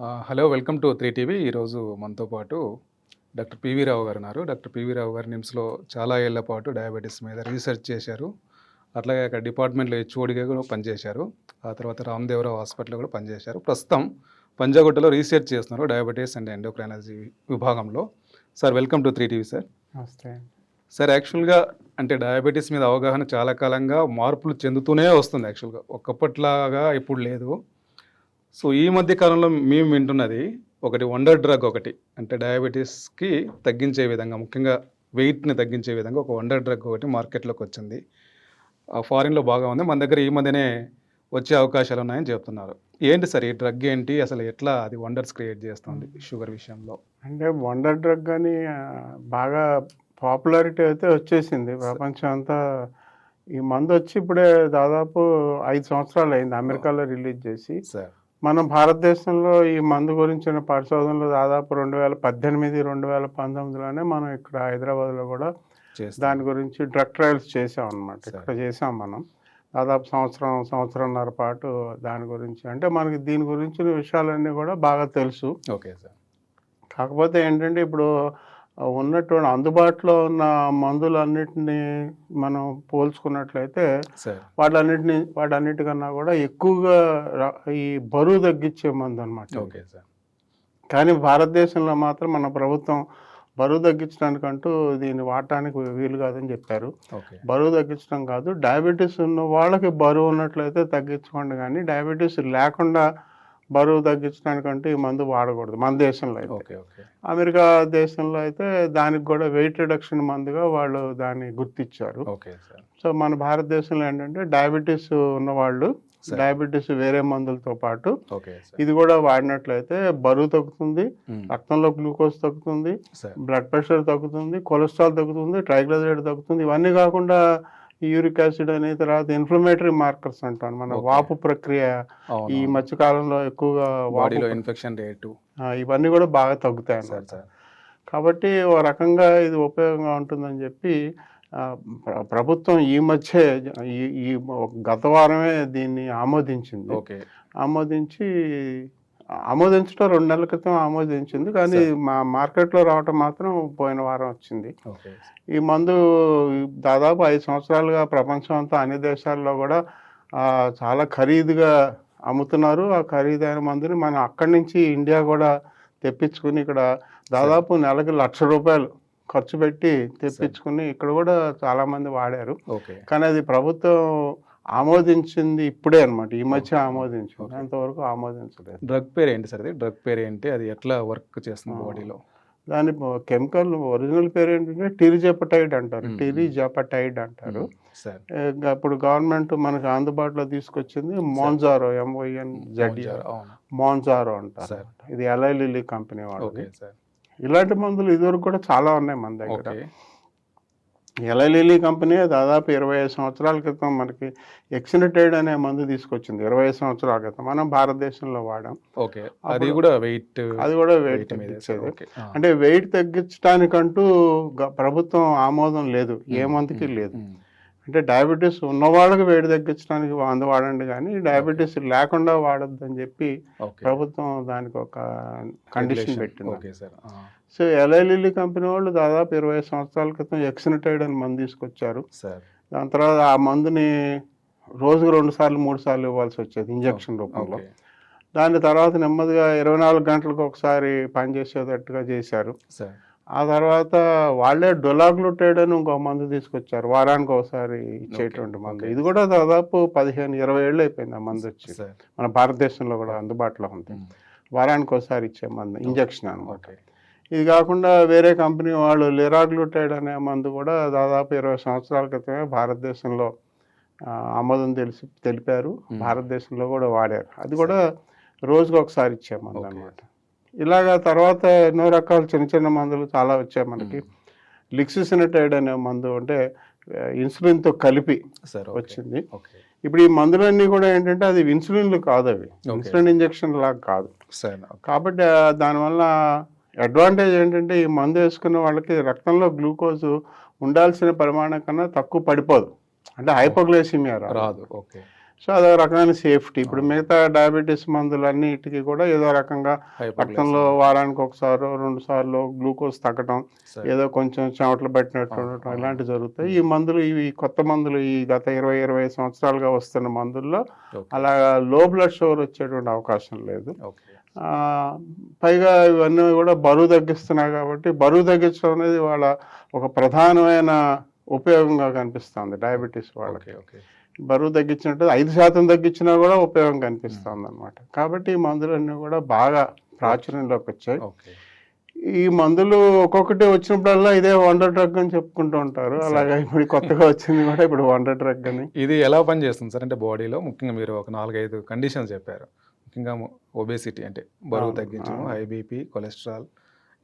Hello welcome to three TV. ఈరోజు మనతో పాటు డాక్టర్ పివి రావు గారు ఉన్నారు. డాక్టర్ పివి రావు గారు నిమ్స్లో చాలా ఏళ్ళ పాటు డయాబెటీస్ మీద రీసెర్చ్ చేశారు. అట్లాగే అక్కడ డిపార్ట్మెంట్లో హెచ్ఓడిగా కూడా పనిచేశారు. ఆ తర్వాత రామదేవరావు హాస్పిటల్లో కూడా పనిచేశారు. ప్రస్తుతం పంజాగుట్టలో రీసెర్చ్ చేస్తున్నారు డయాబెటీస్ అండ్ ఎండోక్రైనాలజీ విభాగంలో. Sir welcome to three TV sir నమస్తే సార్ యాక్చువల్గా అంటే డయాబెటీస్ మీద అవగాహన చాలా కాలంగా మార్పులు చెందుతూనే వస్తుంది యాక్చువల్గా ఒకప్పట్లాగా ఇప్పుడు లేదు. సో ఈ మధ్య కాలంలో మేము వింటున్నది ఒకటి వండర్ డ్రగ్ ఒకటి. అంటే డయాబెటీస్కి తగ్గించే విధంగా ముఖ్యంగా వెయిట్ని తగ్గించే విధంగా ఒక వండర్ డ్రగ్ ఒకటి మార్కెట్లోకి వచ్చింది. ఫారిన్లో బాగా ఉంది. మన దగ్గర ఈ మధ్యనే వచ్చే అవకాశాలు ఉన్నాయని చెప్తున్నారు. ఏంటి సార్ ఈ డ్రగ్ ఏంటి? అసలు ఎట్లా అది వండర్స్ క్రియేట్ చేస్తుంది షుగర్ విషయంలో? అంటే వండర్ డ్రగ్ అని బాగా పాపులారిటీ అయితే వచ్చేసింది. ప్రపంచం అంతా ఈ మందు వచ్చి ఇప్పుడే దాదాపు ఐదు సంవత్సరాలు అయింది అమెరికాలో రిలీజ్ చేసి. సార్. మన భారతదేశంలో ఈ మందు గురించిన పరిశోధనలు దాదాపు రెండు వేల పద్దెనిమిది రెండు వేల పంతొమ్మిదిలోనే మనం ఇక్కడ హైదరాబాద్లో కూడా దాని గురించి డ్రగ్ ట్రయల్స్ చేసాం అనమాట ఇక్కడ చేసాం మనం. దాదాపు సంవత్సరం సంవత్సరంన్నర పాటు దాని గురించి. అంటే మనకి దీని గురించిన విషయాలన్నీ కూడా బాగా తెలుసు. Okay sir. కాకపోతే ఏంటంటే ఇప్పుడు ఉన్నటువంటి అందుబాటులో ఉన్న మందులన్నిటిని మనం పోల్చుకున్నట్లయితే వాటన్నిటిని వాటన్నిటికన్నా కూడా ఎక్కువగా ఈ బరువు తగ్గించే మందు అనమాట ఓకే సార్. కానీ భారతదేశంలో మాత్రం మన ప్రభుత్వం బరువు తగ్గించడానికంటూ దీన్ని వాడటానికి వీలు కాదని చెప్పారు. బరువు తగ్గించడం కాదు డయాబెటీస్ ఉన్న వాళ్ళకి బరువు ఉన్నట్లయితే తగ్గించుకోండి. కానీ డయాబెటీస్ లేకుండా బరువు తగ్గించడానికంటే ఈ మందు వాడకూడదు మన దేశంలో అయితే. అమెరికా దేశంలో అయితే దానికి కూడా వెయిట్ రిడక్షన్ మందుగా వాళ్ళు దాన్ని గుర్తించారు సో మన భారతదేశంలో ఏంటంటే డయాబెటీస్ ఉన్నవాళ్ళు. డయాబెటీస్ వేరే మందులతో పాటు ఇది కూడా వాడినట్లయితే బరువు తగ్గుతుంది. రక్తంలో గ్లూకోజ్ తగ్గుతుంది బ్లడ్ ప్రెషర్ తగ్గుతుంది కొలెస్ట్రాల్ తగ్గుతుంది ట్రైగ్లిజరైడ్ తగ్గుతుంది ఇవన్నీ కాకుండా యూరిక్ యాసిడ్ అనే తర్వాత ఇన్ఫ్లమేటరీ మార్కర్స్ అంటాం. మన. వాపు ప్రక్రియ ఈ మధ్య కాలంలో ఎక్కువగా బాడీలో ఇన్ఫెక్షన్ రేటు. ఇవన్నీ కూడా బాగా తగ్గుతాయి సార్ కాబట్టి ఓ రకంగా ఇది ఉపయోగంగా ఉంటుందని చెప్పి ప్రభుత్వం ఈ మధ్య ఈ గత వారమే దీన్ని ఆమోదించింది. ఓకే. ఆమోదించి ఆమోదించడం రెండు నెలల క్రితం ఆమోదించింది. కానీ మా మార్కెట్లో రావటం మాత్రం పోయిన వారం వచ్చింది. ఈ మందు దాదాపు ఐదు సంవత్సరాలుగా ప్రపంచం అంతా అన్ని దేశాల్లో కూడా చాలా ఖరీదుగా అమ్ముతున్నారు. ఆ ఖరీదైన మందుని మనం అక్కడి నుంచి ఇండియా కూడా తెప్పించుకుని ఇక్కడ దాదాపు నెలకి లక్ష రూపాయలు ఖర్చు పెట్టి తెప్పించుకుని ఇక్కడ కూడా చాలా మంది వాడారు కానీ అది ప్రభుత్వం ఆమోదించింది ఇప్పుడే అన్నమాట. ఈ మధ్య ఆమోదించింది. అంతవరకు ఆమోదించలేదు. డ్రగ్ పేరు ఏంటి సార్ అది? డ్రగ్ పేరు ఏంటి? అది ఎట్లా వర్క్ చేస్తుంది బాడీలో? దాని కెమికల్ ఒరిజినల్ పేరు ఏంటంటే టిరిజెపటైడ్ అంటారు. టిరిజెపటైడ్ అంటారు. ఇప్పుడు గవర్నమెంట్ మనకు అందుబాటులో తీసుకొచ్చింది మోన్జారో ఎంఓఎన్ జెడ్ఆర్ మోన్జారో అంటారు ఇది ఎల్ఐ లిల్లీ కంపెనీ సార్. ఇలాంటి మందులు ఇదివరకు కూడా చాలా ఉన్నాయి మన దగ్గర. ఓకే ఎల్ఐ లిల్లీ కంపెనీ దాదాపు ఇరవై ఐదు సంవత్సరాల క్రితం మనకి ఎక్సినటైడ్ అనే మందు తీసుకొచ్చింది. ఇరవై ఐదు సంవత్సరాల క్రితం. మనం భారతదేశంలో వాడాం. ఓకే. అది కూడా వెయిట్ అది కూడా వెయిట్ మీద తగ్గించేది. అంటే వెయిట్ తగ్గించడానికంటూ ప్రభుత్వం ఆమోదం లేదు. ఏ మందుకి లేదు. అంటే డయాబెటీస్ ఉన్న వాళ్ళకి వేడి తగ్గించడానికి మందు వాడండి కానీ డయాబెటీస్ లేకుండా వాడొద్దని చెప్పి ప్రభుత్వం దానికి ఒక కండిషన్ పెట్టింది. Okay sir. So Eli Lilly company వాళ్ళు దాదాపు ఇరవై సంవత్సరాల క్రితం ఎక్సినటైడ్ అని మందు తీసుకొచ్చారు. దాని తర్వాత ఆ మందుని రోజుకు రెండు సార్లు మూడు సార్లు ఇవ్వాల్సి వచ్చేది ఇంజక్షన్ రూపంలో. దాని తర్వాత నెమ్మదిగా ఇరవై నాలుగు గంటలకు ఒకసారి పనిచేసేటట్టుగా చేశారు. ఆ తర్వాత వాళ్ళే డొలాగ్లూటైడ్ అని ఇంకో మందు తీసుకొచ్చారు. వారానికి ఒకసారి ఇచ్చేటువంటి మందు. ఇది కూడా దాదాపు పదిహేను ఇరవై ఏళ్ళు అయిపోయింది ఆ మందు వచ్చి. మన భారతదేశంలో కూడా అందుబాటులో ఉంది. వారానికి ఒకసారి ఇచ్చే మందు ఇంజక్షన్ అనమాట ఇది కాకుండా వేరే కంపెనీ వాళ్ళు లిరాగ్లూటైడ్ అనే మందు కూడా దాదాపు ఇరవై సంవత్సరాల క్రితమే భారతదేశంలో ఆమోదం తెలిసి తెలిపారు. భారతదేశంలో కూడా వాడారు. అది కూడా రోజుకు ఒకసారి ఇచ్చే మందు. అనమాట ఇలాగా తర్వాత ఎన్నో రకాల చిన్న చిన్న మందులు చాలా వచ్చాయి మనకి. లిక్సిసినటైడ్ అనే మందు అంటే ఇన్సులిన్తో కలిపి సార్ వచ్చింది. ఇప్పుడు ఈ మందులన్నీ కూడా ఏంటంటే అది ఇన్సులిన్లు కాదు అవి. ఇన్సులిన్ ఇంజెక్షన్ లాగా కాదు. సార్ కాబట్టి దానివల్ల అడ్వాంటేజ్ ఏంటంటే ఈ మందు వేసుకున్న వాళ్ళకి రక్తంలో గ్లూకోజ్ ఉండాల్సిన పరిమాణం కన్నా తక్కువ పడిపోదు. అంటే హైపోగ్లైసిమియా రాదు. ఓకే. సో అదో రకమైన సేఫ్టీ. ఇప్పుడు మిగతా డయాబెటీస్ మందులన్నిటికీ కూడా ఏదో రకంగా రక్తంలో వారానికి ఒకసారి రెండు సార్లు గ్లూకోజ్ తగ్గడం ఏదో కొంచెం చెమటలు పట్టినట్టు ఉండటం ఇలాంటివి జరుగుతాయి. ఈ మందులు ఇవి కొత్త మందులు ఈ గత ఇరవై ఇరవై సంవత్సరాలుగా వస్తున్న మందుల్లో అలా లో బ్లడ్ షుగర్ వచ్చేటువంటి అవకాశం లేదు. పైగా ఇవన్నీ కూడా బరువు తగ్గిస్తున్నాయి కాబట్టి బరువు తగ్గించడం అనేది వాళ్ళ ఒక ప్రధానమైన ఉపయోగంగా కనిపిస్తుంది డయాబెటీస్ వాళ్ళకి. బరువు తగ్గించినట్టు ఐదు శాతం తగ్గించినా కూడా ఉపయోగం కనిపిస్తుంది అనమాట కాబట్టి ఈ మందులన్నీ కూడా బాగా ప్రాచుర్యంలోకి వచ్చాయి. ఈ మందులు ఒక్కొక్కటి వచ్చినప్పుడల్లా ఇదే వండర్ డ్రగ్ అని చెప్పుకుంటూ ఉంటారు. అలాగే ఇప్పుడు కొత్తగా వచ్చింది కూడా ఇప్పుడు వండర్ డ్రగ్ అని. ఇది ఎలా పనిచేస్తుంది సార్? అంటే బాడీలో ముఖ్యంగా మీరు ఒక నాలుగైదు కండిషన్స్ చెప్పారు. ముఖ్యంగా ఒబేసిటీ అంటే బరువు తగ్గించడం అవును. హై బీపీ కొలెస్ట్రాల్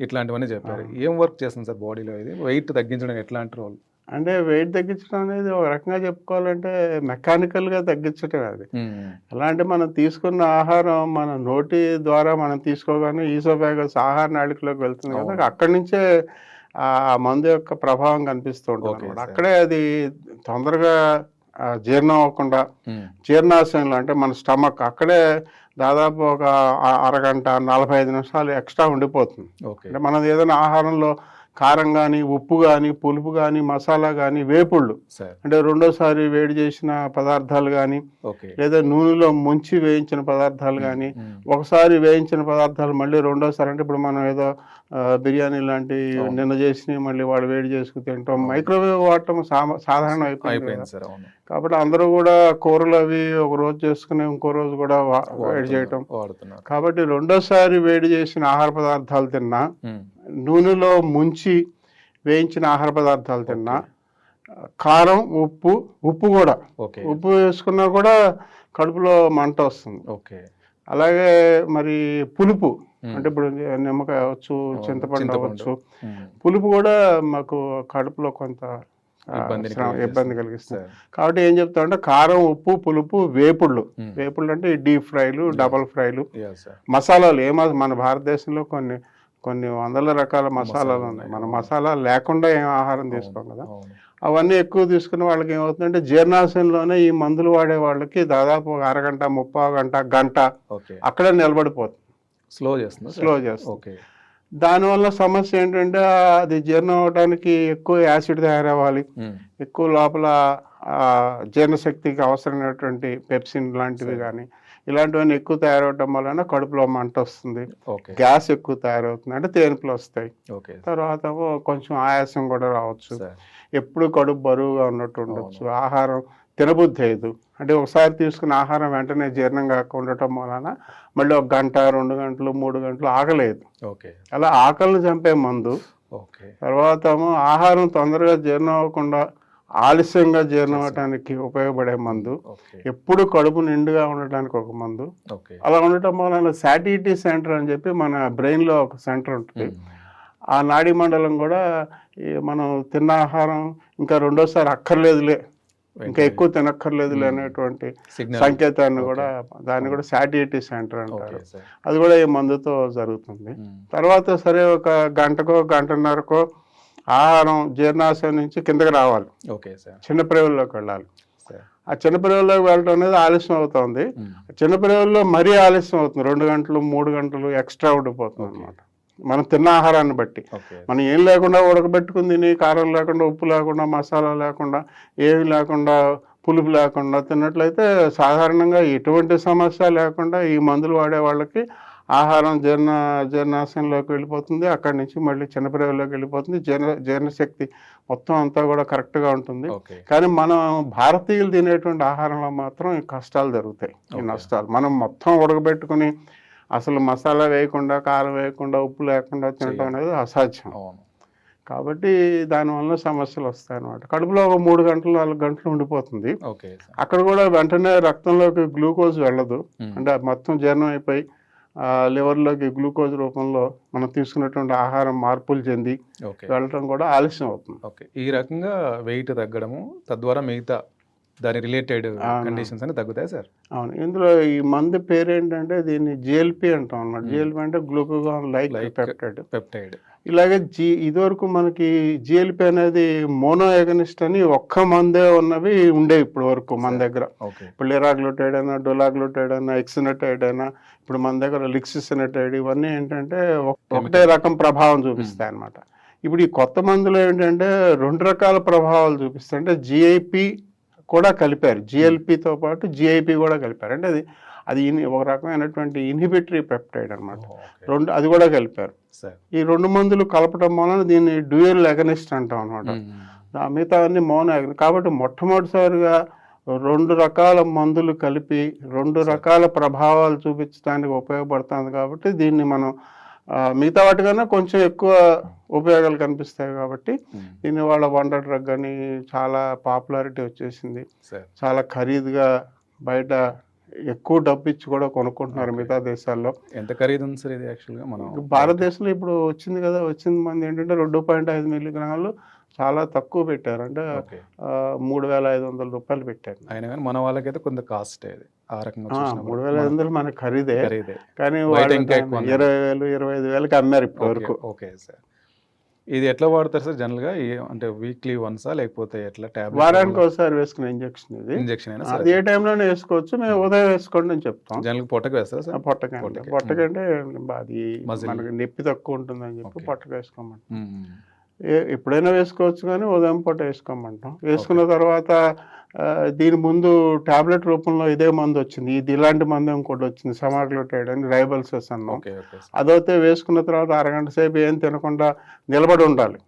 ఇట్లాంటివన్నీ చెప్పారు. ఏం వర్క్ చేస్తుంది సార్ బాడీలో ఇది? వెయిట్ తగ్గించడం ఎట్లాంటి రోల్ అంటే వెయిట్ తగ్గించడం అనేది ఒక రకంగా చెప్పుకోవాలంటే మెకానికల్గా తగ్గించడం అది ఎలా అంటే మనం తీసుకున్న ఆహారం మన నోటి ద్వారా మనం తీసుకోగానే ఈసోఫాగస్ ఆహార నాళికలోకి వెళ్తుంది కదా. అక్కడి నుంచే ఆ మందు యొక్క ప్రభావం కనిపిస్తూ ఉంటుంది. అక్కడే అది తొందరగా జీర్ణం అవ్వకుండా జీర్ణాశయంలో అంటే మన స్టమక్ అక్కడే దాదాపు ఒక అరగంట నలభై ఐదు నిమిషాలు ఎక్స్ట్రా ఉండిపోతుంది. అంటే మనది ఏదైనా ఆహారంలో కారం కానీ ఉప్పు కానీ పులుపు కానీ మసాలా కానీ వేపుళ్ళు. అంటే రెండోసారి వేడి చేసిన పదార్థాలు కానీ లేదా నూనెలో ముంచి వేయించిన పదార్థాలు కానీ. ఒకసారి వేయించిన పదార్థాలు మళ్ళీ రెండోసారి అంటే ఇప్పుడు మనం ఏదో బిర్యానీ లాంటి. నిన్న చేసి మళ్ళీ వాడు వేడి చేసుకు తింటాం. మైక్రోవేవ్ వాడటం సాధారణం అయిపోయింది కాబట్టి అందరూ కూడా కూరలు అవి ఒక రోజు చేసుకుని ఇంకో రోజు కూడా వేడి చేయటం. కాబట్టి రెండోసారి వేడి చేసిన ఆహార పదార్థాలు తిన్నా. నూనెలో ముంచి వేయించిన ఆహార పదార్థాలు తిన్నా కారం ఉప్పు ఉప్పు కూడా. ఓకే. ఉప్పు వేసుకున్నా కూడా కడుపులో మంట వస్తుంది. ఓకే. అలాగే మరి పులుపు. అంటే ఇప్పుడు నిమ్మకాయ అవ్వచ్చు చింతపండు. అవ్వచ్చు. పులుపు కూడా మాకు కడుపులో కొంత. ఇబ్బంది కలిగిస్తుంది కాబట్టి ఏం చెప్తా అంటే కారం ఉప్పు పులుపు వేపుళ్ళు. వేపుళ్ళు అంటే డీప్ ఫ్రైలు డబల్ ఫ్రైలు మసాలాలు ఏమా మన భారతదేశంలో కొన్ని కొన్ని వందల రకాల మసాలాలు ఉన్నాయి. మన మసాలా లేకుండా ఏం ఆహారం తీసుకోం కదా. అవును. అవన్నీ ఎక్కువ తీసుకున్న వాళ్ళకి ఏమవుతుందంటే జీర్ణాశయంలోనే ఈ మందులు వాడే వాళ్ళకి దాదాపు అరగంట ముప్పై గంట గంట అక్కడే నిలబడిపోతుంది. స్లో చేస్తుంది? స్లో చేస్తుంది. దానివల్ల సమస్య ఏంటంటే అది జీర్ణం అవడానికి ఎక్కువ యాసిడ్ తయారవ్వాలి. మ్మ్. ఎక్కువ లోపల జీర్ణశక్తికి అవసరమైనటువంటి పెప్సిన్ లాంటివి. కానీ ఇలాంటివన్నీ ఎక్కువ తయారవడం వలన కడుపులో మంట వస్తుంది. గ్యాస్ ఎక్కువ తయారవుతుంది. అంటే తేనుపులు వస్తాయి. ఓకే. తర్వాత కొంచెం ఆయాసం కూడా రావచ్చు. ఎప్పుడు కడుపు బరువుగా ఉన్నట్టు ఉండొచ్చు. ఆహారం తినబుద్ధి అయ్యదు. అంటే ఒకసారి తీసుకున్న ఆహారం వెంటనే జీర్ణం కాక ఉండటం వలన మళ్ళీ ఒక గంట రెండు గంటలు మూడు గంటలు ఆగలేదు. అలా ఆకలిని చంపే మందు. ఓకే. తర్వాత ఆహారం తొందరగా జీర్ణం అవ్వకుండా ఆలస్యంగా జీర్ణం అవడానికి ఉపయోగపడే మందు. ఎప్పుడు కడుపు నిండుగా ఉండటానికి ఒక మందు. అలా ఉండటం వలన సాటిటీ సెంటర్ అని చెప్పి మన బ్రెయిన్లో ఒక సెంటర్ ఉంటుంది. ఆ నాడీ మండలం కూడా ఈ మనం తిన్న ఆహారం ఇంకా రెండోసారి అక్కర్లేదులే. ఇంకా ఎక్కువ తినక్కర్లేదులే. అనేటువంటి సంకేతాన్ని. కూడా దాన్ని కూడా సాటిటీ సెంటర్ అంటారు. అది కూడా ఈ మందుతో జరుగుతుంది. తర్వాత సరే ఒక గంటకో గంటన్నరకో ఆహారం జీర్ణాశయం నుంచి కిందకి రావాలి. Okay sir. చిన్న ప్రేవుల్లోకి వెళ్ళాలి. ఆ చిన్న ప్రేవుల్లోకి వెళ్ళడం అనేది ఆలస్యం అవుతుంది. మ్మ్. చిన్న ప్రేవుల్లో మరీ ఆలస్యం అవుతుంది. రెండు గంటలు మూడు గంటలు ఎక్స్ట్రా ఉండిపోతుంది. అనమాట మనం తిన్న ఆహారాన్ని బట్టి. మనం ఏం లేకుండా ఉడకబెట్టుకుని తిని కారం లేకుండా ఉప్పు లేకుండా మసాలా లేకుండా ఏమి లేకుండా పులుపు లేకుండా తిన్నట్లయితే సాధారణంగా ఎటువంటి సమస్య లేకుండా ఈ మందులు వాడే వాళ్ళకి ఆహారం జీర్ణ జీర్ణాశయంలోకి వెళ్ళిపోతుంది. అక్కడి నుంచి మళ్ళీ చిన్నపిల్లలోకి వెళ్ళిపోతుంది. జీర్ణ జీర్ణశక్తి మొత్తం అంతా కూడా కరెక్ట్గా ఉంటుంది. కానీ మనం భారతీయులు తినేటువంటి ఆహారంలో మాత్రం ఈ కష్టాలు జరుగుతాయి. ఈ. నష్టాలు. మనం మొత్తం ఉడకబెట్టుకుని అసలు మసాలా వేయకుండా కారం వేయకుండా ఉప్పు లేకుండా తినడం. అనేది అసాధ్యం. కాబట్టి దానివల్ల సమస్యలు వస్తాయి అన్నమాట. కడుపులో ఒక మూడు గంటలు నాలుగు గంటలు ఉండిపోతుంది. అక్కడ కూడా వెంటనే రక్తంలోకి గ్లూకోజ్ వెళ్ళదు. అంటే మొత్తం జీర్ణం అయిపోయి లివర్లోకి గ్లూకోజ్ రూపంలో మనం తీసుకున్నటువంటి ఆహారం మార్పులు చెంది ఓకే. వెళ్ళటం కూడా ఆలస్యం అవుతుంది. ఓకే. ఈ రకంగా వెయిట్ తగ్గడము తద్వారా మిగతా దాని రిలేటెడ్. కండిషన్స్ అని తగ్గుతాయి సార్? అవును. ఇందులో ఈ మందు పేరు ఏంటంటే దీన్ని జిఎల్పి అంటాం అన్నమాట. జిఎల్పి అంటే గ్లూకోగాన్ లైక్ పెప్టైడ్ పెప్టైడ్ ఇలాగే జీ ఇదివరకు మనకి జిఎల్పి అనేది మోనో ఎగనిస్ట్ అని ఒక్క మందే ఉన్నవి ఉండేవి ఇప్పటి వరకు మన దగ్గర. ఇప్పుడు లిరాగ్లూటైడ్ అయినా డొలాగ్లూటైడ్ అయినా ఎక్సినటైడ్ అయినా ఇప్పుడు మన దగ్గర లిక్సిసినటైడ్ ఇవన్నీ ఏంటంటే ఒక- ఒకటే. రకం ప్రభావం చూపిస్తాయి అన్నమాట. ఇప్పుడు ఈ కొత్త మందులు ఏంటంటే రెండు రకాల ప్రభావాలు చూపిస్తాయి. అంటే జిఐపి కూడా కలిపారు. జిఎల్పితో పాటు జిఐపి కూడా కలిపారు. అంటే అది అది ఒక రకమైనటువంటి ఇన్హిబిటరీ పెప్టైడ్ అన్నమాట. ఓకే. రెండు అది కూడా కలిపారు. సార్. ఈ రెండు మందులు కలపడం వలన దీన్ని డ్యూయల్ ఎగనిస్ట్ అంటాం అనమాట మిగతా అన్ని మౌన కాబట్టి మొట్టమొదటిసారిగా రెండు రకాల మందులు కలిపి రెండు రకాల ప్రభావాలు చూపించడానికి ఉపయోగపడుతుంది కాబట్టి దీన్ని మనం మిగతా వాటికన్నా కొంచెం ఎక్కువ ఉపయోగాలు కనిపిస్తాయి కాబట్టి దీన్ని వాళ్ళ వండర్ డ్రగ్ అని చాలా పాపులారిటీ వచ్చేసింది. చాలా ఖరీదుగా బయట ఎక్కువ డబ్బు ఇచ్చి కూడా కొనుక్కుంటున్నారు మిగతా దేశాల్లో. ఎంత ఖరీదు ఉంది సార్ ఇది యాక్చువల్గా మనం? భారతదేశంలో ఇప్పుడు వచ్చింది కదా వచ్చింది మంది ఏంటంటే రెండు పాయింట్ ఐదు మిల్లీగ్రాములు చాలా తక్కువ పెట్టారు. అంటే మూడు వేల ఐదు వందల రూపాయలు పెట్టారు. అయినా కానీ మన వాళ్ళకైతే కొంత కాస్ట్ ఇది ఆ రకంగా మూడు వేల ఐదు వందలు మనకి ఖరీదే. కానీ. ఇరవై వేలు ఇరవై ఐదు వేలకి అమ్మారు ఇప్పటి వరకు. Okay sir. ఇది ఎట్లా వాడతారు సార్ జనరల్గా అంటే వీక్లీ వన్సా లేకపోతే ఎట్లా టాబ్లెట్ వారానికి ఒకసారి వేసుకునే ఇంజక్షన్ ఇది. ఇంజెక్షన్ అయినా అది ఏ టైంలోనే వేసుకోవచ్చు. మేము ఉదయం వేసుకోండి అని చెప్తాం. జనరల్ పొట్టకు వేస్తారా సార్? పొట్టకి. పొట్టకంటే అది. మనకి నొప్పి తక్కువ ఉంటుందని చెప్పి. పొట్టకు వేసుకోమంటాం. మ్మ్. ఏ- ఎప్పుడైనా వేసుకోవచ్చు కానీ ఉదయం పూట వేసుకోమంటాం. వేసుకున్న తర్వాత దీని ముందు టాబ్లెట్ రూపంలో ఇదే మందు వచ్చింది. ఇది ఇలాంటి మందు ఇంకోటి వచ్చింది. సమాగ్లూటైడ్ అని రైబల్సెస్ అన్నాం. అదైతే వేసుకున్న తర్వాత అరగంట సేపు ఏం తినకుండా నిలబడి ఉండాలి.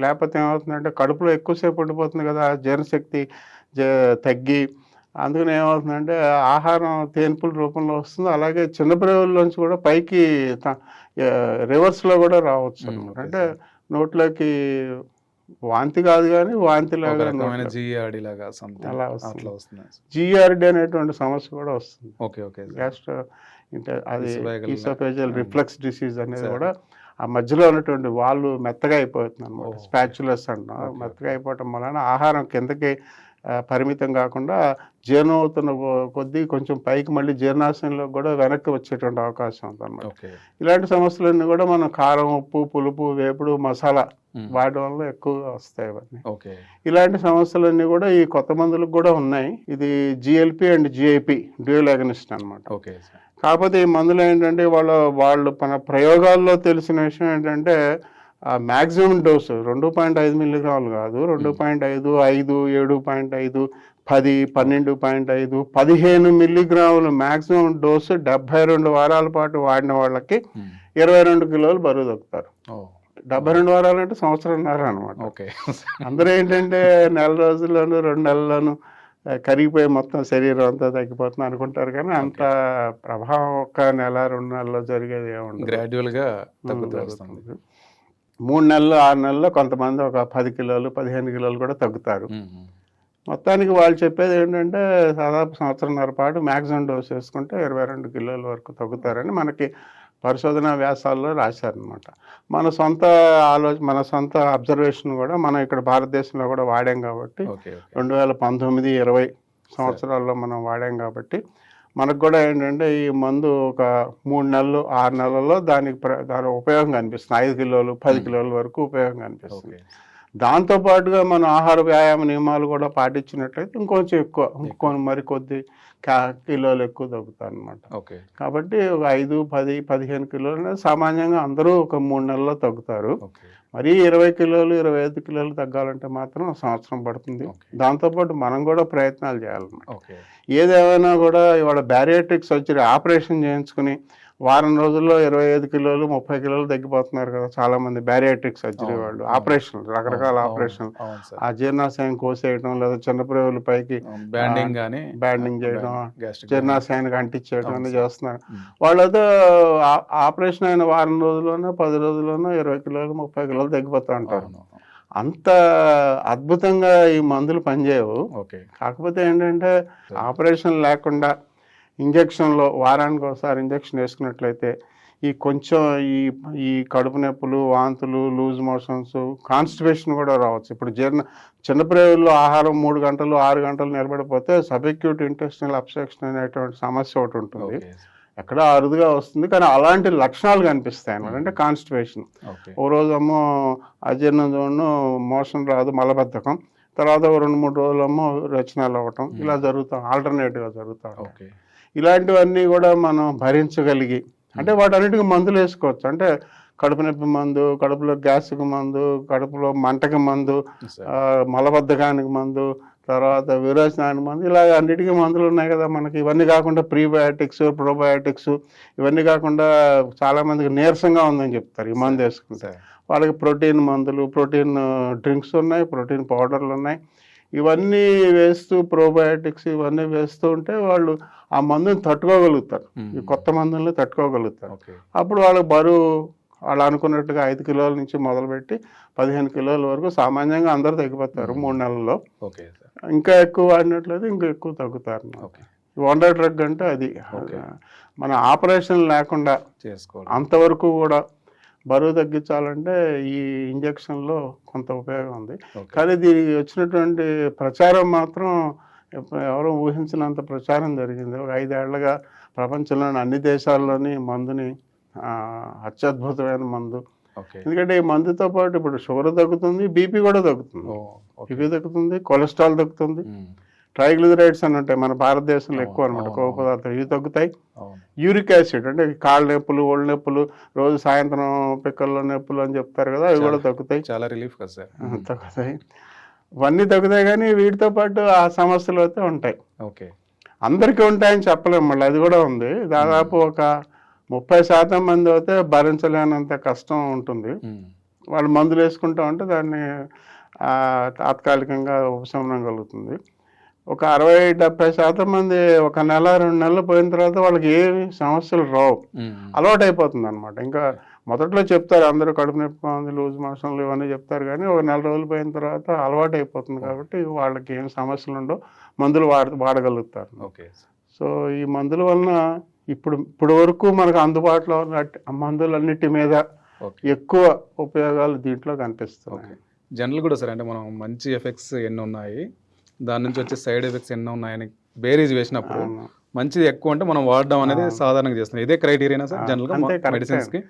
లేకపోతే ఏమవుతుందంటే కడుపులో ఎక్కువసేపు ఉండిపోతుంది కదా జీర్ణశక్తి జ- తగ్గి. అందుకని ఏమవుతుందంటే ఆహారం తేన్పుల రూపంలో వస్తుంది. అలాగే చిన్న ప్రేవుల్లోంచి కూడా పైకి రివర్స్లో కూడా రావచ్చు అనమాట అంటే. నోట్లోకి వాంతి కాదు కానీ వాంతి ఒక లాగా అలా. అట్లా వస్తుంది జిఆర్డి అనేటువంటి సమస్య కూడా వస్తుంది ఓకే ఓకే గ్యాస్ట్రో అది ఈసోఫేజియల్. రిఫ్లెక్స్ డిసీజ్ అనేది. కూడా ఆ మధ్యలో ఉన్నటువంటి వాళ్ళు మెత్తగా అయిపోతుంది అనమాట. స్పాచులస్ అంటాం మెత్తగా అయిపోవటం వలన ఆహారం కిందకి పరిమితం కాకుండా జీర్ణం అవుతున్న కొద్దీ కొంచెం పైకి మళ్ళీ జీర్ణాశయంలో కూడా వెనక్కి వచ్చేటువంటి అవకాశం ఉంది అనమాట ఓకే. ఇలాంటి సమస్యలన్నీ కూడా మనం కారం ఉప్పు పులుపు వేపుడు మసాలా. వాడడం వల్ల ఎక్కువగా వస్తాయి ఇవన్నీ ఓకే. ఇలాంటి సమస్యలన్నీ కూడా ఈ కొత్త మందులకు కూడా ఉన్నాయి. ఇది GLP and GIP dual agonist అన్నమాట. Okay sir. కాకపోతే ఈ మందులు ఏంటంటే వాళ్ళ వాళ్ళు మన ప్రయోగాల్లో తెలిసిన విషయం ఏంటంటే మ్యాక్సిమం డోసు రెండు పాయింట్ ఐదు మిల్లీగ్రాములు కాదు రెండు పాయింట్ ఐదు ఐదు ఏడు పాయింట్ ఐదు పది పన్నెండు పాయింట్ ఐదు పదిహేను మిల్లీగ్రాములు మ్యాక్సిమం డోసు డెబ్బై రెండు వారాల పాటు వాడిన వాళ్ళకి. ఇరవై రెండు కిలోలు బరువు ఓ. డెబ్బై రెండు వారాలు అంటే సంవత్సరంన్నర అనమాట ఓకే. అందరూ ఏంటంటే నెల రోజుల్లోనూ రెండు నెలల్లోనూ ఆ, కరిగిపోయి మొత్తం శరీరం అంతా తగ్గిపోతుంది అనుకుంటారు కానీ అంత ప్రభావం ఒక్క నెల రెండు నెలల్లో జరిగేది ఏముండదు గ్రాడ్యువల్గా తగ్గుతూ ఉమ్, వస్తుంది జరుగుతుంది. మూడు నెలలు ఆరు నెలల్లో కొంతమంది ఒక పది కిలోలు పదిహేను కిలోలు కూడా తగ్గుతారు. మొత్తానికి వాళ్ళు చెప్పేది ఏంటంటే దాదాపు సంవత్సరంన్నర పాటు మ్యాక్సిమం డోస్ వేసుకుంటే ఇరవై రెండు కిలోల వరకు తగ్గుతారని మనకి పరిశోధన వ్యాసాల్లో రాశారనమాట మన సొంత ఆలోచన మన సొంత అబ్జర్వేషన్ కూడా మనం ఇక్కడ భారతదేశంలో కూడా వాడాం కాబట్టి రెండు వేల పంతొమ్మిది ఇరవై సంవత్సరాల్లో మనం వాడాం కాబట్టి మనకు కూడా ఏంటంటే ఈ మందు ఒక మూడు నెలలు ఆరు నెలల్లో దానికి ప్ర- దాని ఉపయోగం కనిపిస్తుంది. ఐదు కిలోలు పది కిలోల వరకు ఉపయోగం కనిపిస్తుంది. ఓకే. దాంతో పాటుగా మన ఆహార వ్యాయామ నియమాలు కూడా పాటించినట్లయితే ఇంకొంచెం ఎక్కువ ఇంకొన్ని మరి కొద్ది కిలోలు ఎక్కువ తగ్గుతాయి అనమాట ఓకే. కాబట్టి ఒక ఐదు పది పదిహేను కిలోలు అనేది సామాన్యంగా అందరూ ఒక మూడు నెలల్లో తగ్గుతారు. మరీ ఇరవై కిలోలు ఇరవై ఐదు కిలోలు తగ్గాలంటే మాత్రం సంవత్సరం పడుతుంది. దాంతోపాటు మనం కూడా ప్రయత్నాలు చేయాలన్నమాట. ఏదేమైనా కూడా ఇవాళ బ్యారియాట్రిక్ సర్జరీ ఆపరేషన్ చేయించుకుని వారం రోజుల్లో ఇరవై ఐదు కిలోలు ముప్పై కిలోలు తగ్గిపోతున్నారు కదా చాలా మంది బ్యారియాట్రిక్ సర్జరీ వాళ్ళు. ఆపరేషన్ రకరకాల ఆపరేషన్ ఆ జీర్ణాశయం కోసేయడం లేదా చిన్నప్రేవుల పైకి బ్యాండింగ్ కానీ బ్యాండింగ్ చేయడం జీర్ణాశయానికి అంటించేయడం సార్. చేస్తున్నారు. వాళ్ళతో ఆపరేషన్ అయిన వారం రోజుల్లోనో పది రోజుల్లోనో ఇరవై కిలోలు ముప్పై కిలోలు తగ్గిపోతూ ఉంటారు. అంత అద్భుతంగా ఈ మందులు పనిచేయవు. ఓకే. కాకపోతే ఏంటంటే ఆపరేషన్ లేకుండా ఇంజక్షన్లో వారానికి ఒకసారి ఇంజక్షన్ వేసుకున్నట్లయితే ఈ కొంచెం ఈ ఈ కడుపు నొప్పులు వాంతులు లూజ్ మోషన్స్ కాన్స్టిపేషన్ కూడా రావచ్చు. ఇప్పుడు జీర్ణ చిన్నప్రేవుల్లో ఆహారం మూడు గంటలు ఆరు గంటలు నిలబడిపోతే సబ్ఎక్యూట్ ఇంటెస్టినల్ అబ్స్ట్రక్షన్ అనేటువంటి సమస్య ఒకటి ఉంటుంది. ఎక్కడో అరుదుగా వస్తుంది కానీ అలాంటి లక్షణాలు కనిపిస్తాయి అనమాట అంటే కాన్స్టిపేషన్. ఓ రోజేమో అజీర్ణం చూడను మోషన్ రాదు మలబద్ధకం. తర్వాత ఓ రెండు మూడు రోజులేమో రచనలు అవ్వటం. ఇలా జరుగుతాం ఆల్టర్నేట్గా జరుగుతూ ఓకే. ఇలాంటివన్నీ కూడా మనం భరించగలిగి అంటే వాటన్నిటికీ మందులు వేసుకోవచ్చు. అంటే కడుపు నొప్పి మందు కడుపులో గ్యాస్కి మందు కడుపులో మంటకి మందు మలబద్ధకానికి మందు తర్వాత విరోచనానికి మందు ఇలా అన్నిటికీ మందులు ఉన్నాయి కదా మనకి. ఇవన్నీ కాకుండా ప్రీబయాటిక్స్ ప్రోబయాటిక్స్ ఇవన్నీ కాకుండా చాలా మందికి నీరసంగా ఉందని చెప్తారు. ఈ మందు వేసుకుంటే వాళ్ళకి ప్రోటీన్ మందులు ప్రోటీన్ డ్రింక్స్ ఉన్నాయి ప్రోటీన్ పౌడర్లు ఉన్నాయి. ఇవన్నీ వేస్తూ ప్రోబయాటిక్స్ ఇవన్నీ వేస్తూ ఉంటే వాళ్ళు ఆ మందుని తట్టుకోగలుగుతారు. ఈ కొత్త మందుల్ని తట్టుకోగలుగుతారు. అప్పుడు వాళ్ళకి బరువు వాళ్ళు అనుకున్నట్టుగా ఐదు కిలోల నుంచి మొదలుపెట్టి పదిహేను కిలోల వరకు సామాన్యంగా అందరూ తగ్గిపోతారు మూడు నెలల్లో. ఇంకా ఎక్కువ వాడినట్లయితే ఇంకా ఎక్కువ తగ్గుతారు వండర్ డ్రగ్ అంటే అది. మన ఆపరేషన్ లేకుండా చేసుకోవాలి. అంతవరకు కూడా బరువు తగ్గించాలంటే ఈ ఇంజక్షన్లో కొంత ఉపయోగం ఉంది. కానీ దీనికి వచ్చినటువంటి ప్రచారం మాత్రం ఎవరు ఊహించినంత ప్రచారం జరిగింది. ఒక ఐదేళ్ళుగా ప్రపంచంలోని అన్ని దేశాల్లోని మందుని అత్యద్భుతమైన మందు. ఎందుకంటే ఈ మందుతో పాటు ఇప్పుడు షుగర్ తగ్గుతుంది బీపీ కూడా తగ్గుతుంది. బీపీ తగ్గుతుంది కొలెస్ట్రాల్ తగ్గుతుంది. ట్రైగ్లిజరైడ్స్ అని ఉంటాయి మన భారతదేశంలో ఎక్కువ అనమాట కొవ్వు. పదార్థాలు. ఇవి తగ్గుతాయి. యూరిక్ యాసిడ్ అంటే కాళ్ళ నొప్పులు ఒళ్ళు నొప్పులు రోజు సాయంత్రం పిక్కల్లో నొప్పులు అని చెప్తారు కదా అవి కూడా తగ్గుతాయి. చాలా రిలీఫ్ కదా సార్. తగ్గుతాయి. ఇవన్నీ తగ్గుతాయి కానీ వీటితో పాటు ఆ సమస్యలు అయితే ఉంటాయి. ఓకే. అందరికీ ఉంటాయని చెప్పలేము మళ్ళీ అది కూడా ఉంది. దాదాపు ఒక ముప్పై శాతం మంది అయితే భరించలేనంత కష్టం ఉంటుంది. వాళ్ళు మందులు వేసుకుంటా ఉంటే దాన్ని తాత్కాలికంగా ఉపశమనం కలుగుతుంది. ఒక అరవై డెబ్బై శాతం మంది ఒక నెల రెండు నెలలు పోయిన తర్వాత వాళ్ళకి ఏమి సమస్యలు రావు. అలవాటు అయిపోతుంది అనమాట ఇంకా మొదట్లో చెప్తారు అందరూ కడుపు నొప్పి ఉంది లూజ్ మోషన్లు ఇవన్నీ చెప్తారు కానీ ఒక నెల రోజులు పోయిన తర్వాత అలవాటు అయిపోతుంది కాబట్టి వాళ్ళకి ఏం సమస్యలు ఉండవు మందులు వాడ వాడగలుగుతారు. ఓకే. సో ఈ మందుల వలన ఇప్పుడు ఇప్పుడు వరకు మనకు అందుబాటులో ఉన్న మందులన్నిటి మీద ఎక్కువ ఉపయోగాలు దీంట్లో కనిపిస్తున్నాయి. జనరల్ కూడా సార్ అంటే మనం మంచి ఎఫెక్ట్స్ ఎన్ని ఉన్నాయి దాని నుంచి వచ్చే సైడ్ ఎఫెక్ట్స్ ఎన్ని ఉన్నాయని బేరీజ్ వేసినప్పుడు. మంచిది ఎక్కువ అంటే మనం వాడడం అనేది సాధారణంగా చేస్తున్నాం. ఇదే క్రైటీరియా సార్ జనరల్గా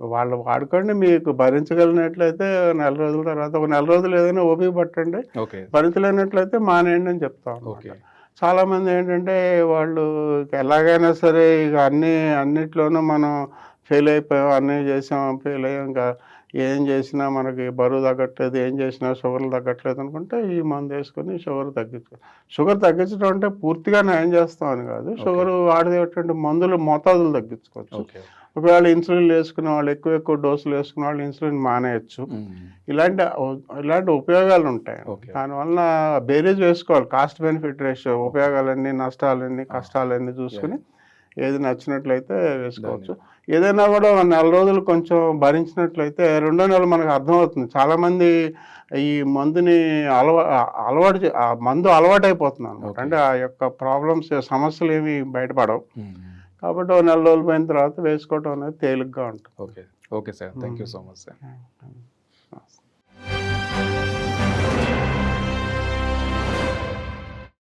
వాళ్ళు వాడుకోండి మీకు భరించగలిగినట్లయితే నెల రోజుల తర్వాత ఒక నెల రోజులు ఏదైనా ఓపిక పట్టండి. భరించలేనట్లయితే మానేయండి అని చెప్తాం చాలా మంది ఏంటంటే వాళ్ళు ఎలాగైనా సరే ఇక అన్ని అన్నిట్లోనూ మనం ఫెయిల్ అయిపోయాం అన్నీ చేసాం ఫెయిల్ అయ్యాం ఇంకా ఏం చేసినా మనకి బరువు తగ్గట్లేదు ఏం చేసినా షుగర్లు తగ్గట్లేదు అనుకుంటే ఈ మందు వేసుకొని షుగర్ తగ్గించు షుగర్ తగ్గించడం అంటే పూర్తిగా నయం చేస్తాం అని కాదు షుగర్ వాడేటువంటి మందులు మోతాదులు తగ్గించుకోవచ్చు. ఒకవేళ ఇన్సులిన్ వేసుకునే వాళ్ళు ఎక్కువ ఎక్కువ డోసులు వేసుకునే వాళ్ళు ఇన్సులిన్ మానేయచ్చు. ఇలాంటి ఇలాంటి ఉపయోగాలు ఉంటాయి. దానివల్ల బేరీజ్ వేసుకోవాలి. కాస్ట్ బెనిఫిట్ రేషియో ఉపయోగాలన్నీ నష్టాలన్నీ కష్టాలన్నీ చూసుకుని ఏది నచ్చినట్లయితే వేసుకోవచ్చు. ఏదైనా కూడా నెల రోజులు కొంచెం భరించినట్లయితే రెండో నెల మనకు అర్థమవుతుంది. చాలా మంది ఈ మందుని అలవా అలవాటు మందు అలవాటు అయిపోతుంది అనమాట. అంటే ఆ యొక్క ప్రాబ్లమ్స్ సమస్యలు ఏమి బయటపడవు. కాబట్టి నెల రోజులు పోయిన తర్వాత వేసుకోవడం అనేది తేలిగ్గా ఉంటుంది. Okay. Okay sir. Thank you so much sir.